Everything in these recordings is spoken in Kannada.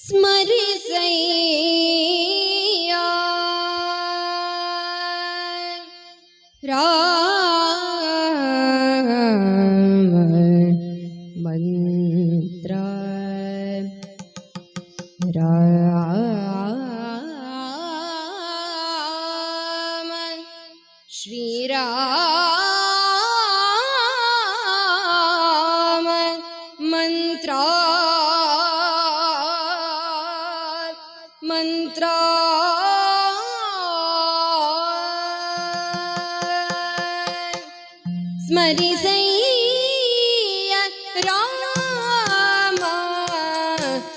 स्मरया राम मन्त्रमन् शीरा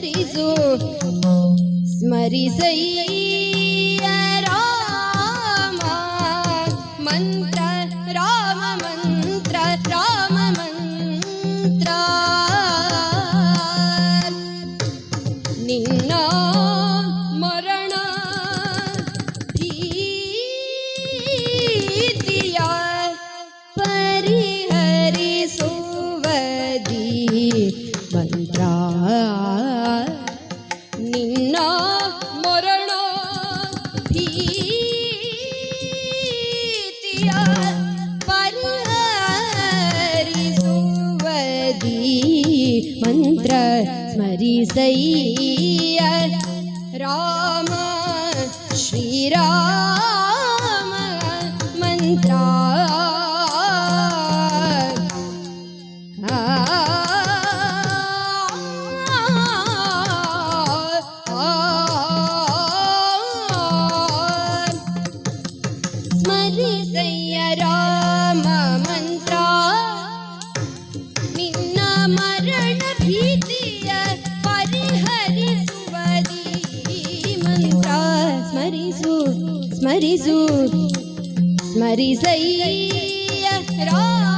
ಸ್ಮರಿಸು ಸ್ಮರಿಸಯ್ಯ ರಾಮ ಮಂತ್ರ ರಾಮ ಮಂತ್ರ Rama स्मरिसैया Ram Shriram Smarizu Smarizu Smarizu Smarizu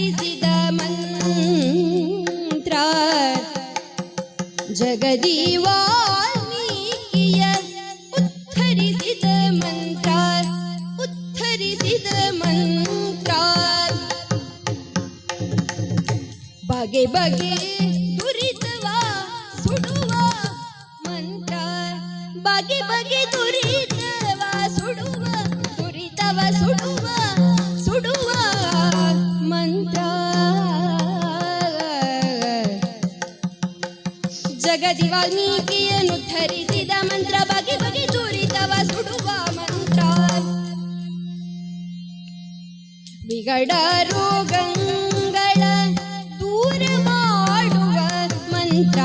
ಹರಿಸಿದ ಮಂತ್ರ. ಜಗದಿ ವಾಲ್ಮೀಕಿಯ ಉದ್ಧರಿಸಿದ ಮಂತ್ರ. ಉದ್ಧರಿಸಿದ ಮಂತ್ರ. ಬಗೆ ಬಗೆ ದುರಿತವ ಸುಡುವ ಮಂತ್ರ. ಬಗೆ ಬಗೆ ದುರಿ ವಾಲ್ಮೀಕಿಯನ್ನು ಧರಿಸಿದ ಮಂತ್ರ ಬಗೆ ಬಗೆ ದುರಿತವ ಸುಡುವ ಮಂತ್ರ. ವಿಗಡ ರೋಗಗಳ ದೂರ ಮಾಡುವ ಮಂತ್ರ.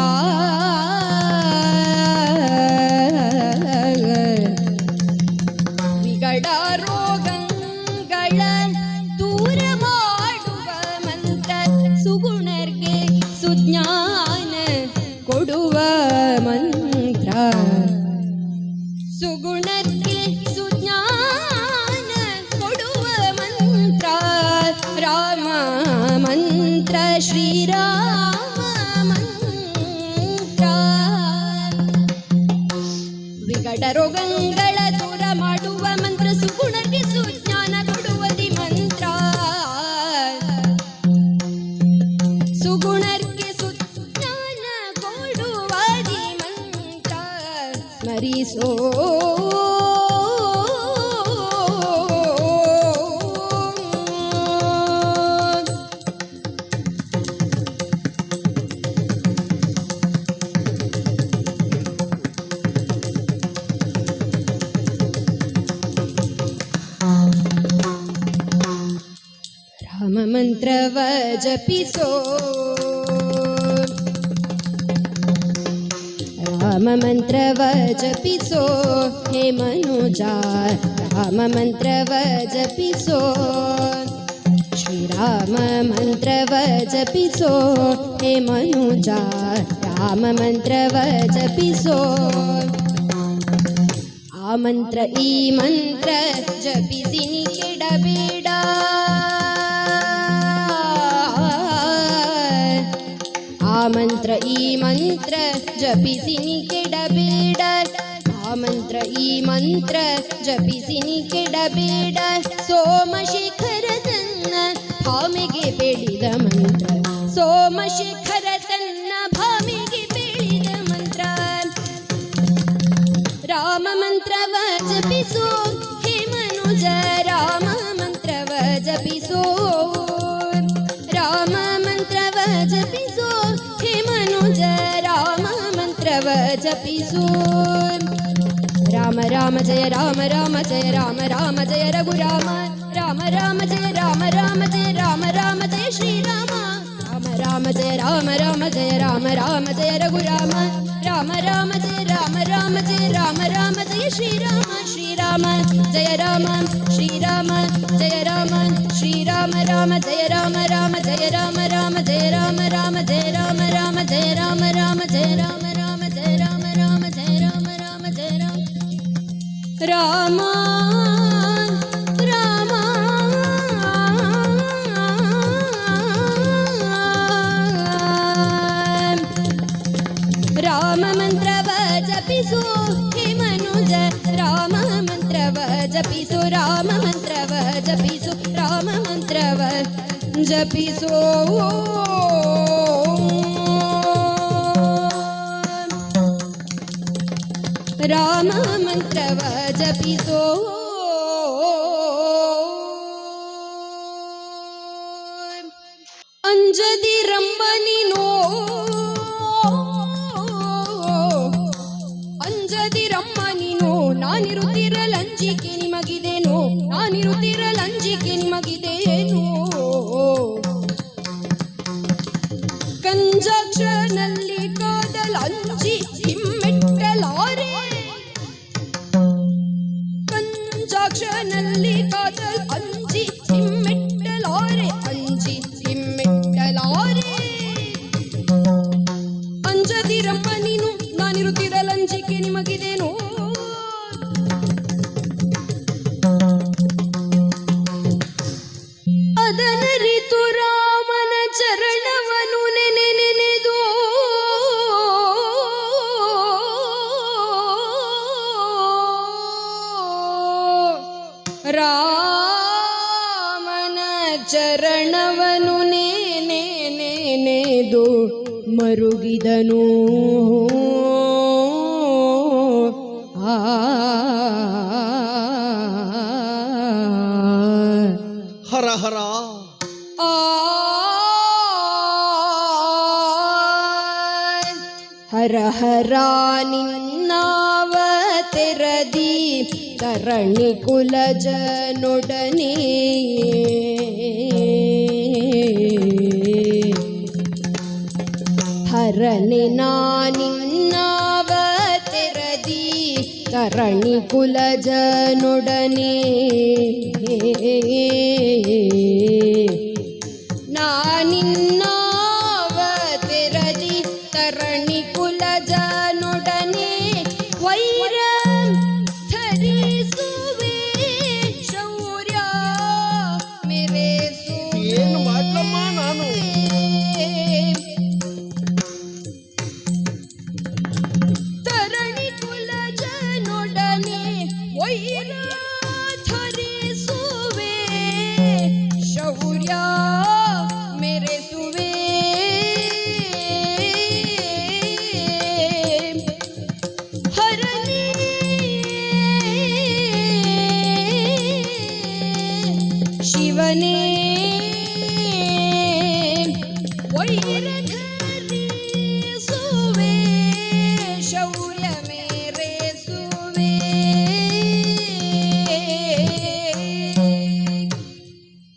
जपिसो राम मंत्र जपिसो हे मनुजा, राम मंत्र व श्री श्रीराम मंत्र वज जपिसो हे मनुजा, राम मंत्र वज जपिसो आ मंत्र, ई मंत्र जपिसिनी के ಆ ಮಂತ್ರ ಈ ಮಂತ್ರ ಜಪಿಸಿ ನೀ ಕೆಡಬೇಡ ಆ ಮಂತ್ರ ಈ ಮಂತ್ರ ಜಪಿಸಿ ನೀ ಕೆಡಬೇಡ ಸೋಮಶೇಖರ ತನ್ನ ಭಾಮಿಗೆ ಬೆಳೆದ ಮಂತ್ರ ಸೋಮಶೇಖರ ತನ್ನ ಭಾಮಿಗೆ ಬೆಳೆದ ಮಂತ್ರ ರಾಮ ಮಂತ್ರವ ಜಪಿಸೋ असून राम राम जय राम राम जय राम राम जय रघुराम राम राम जय राम राम जय राम राम जय श्रीराम राम राम जय राम राम जय राम राम जय रघुराम राम राम जय राम राम जय राम राम जय श्रीराम श्रीराम जय राम श्रीराम जय राम श्रीराम राम जय राम राम जय राम राम जय राम राम जय राम राम जय राम राम जय राम రామా రామా. రామ మంత్రవ జపిసు హే మనుజ రామ మంత్రవ జపిసు రామ మంత్రవ జపిసు రామ మంత్రవ జపిసో ರಾಮ ಮಂತ್ರವ ಜಪಿಸೋ ಅಂಜದಿ ರಂಬನಿನೋ ಅಂಜದಿ ರಮ್ಮ ಲಂಜಿಕೆ ನಾನಿರುತ್ತಿರಲಂಜಿಕೆ ನಿಮಗಿದೇನು ನಾನಿರುತ್ತಿರಲಂಜಿಕೆ ನೋ ಕಂಜಾಕ್ಷನಲ್ಲಿ ರಾಮನ ಚರಣವನು ನೇನೇನೇನೇದು ಮರುಗಿದನು ಹರ ಹರ ಆ ಹರ ಹರ ನಿನ್ನಾವ धरणि कुलजनुडने हरनि नानिन्नावतिरदि धरणि कुलजनुडने नानिन्ना మాటలమ్మా నాను.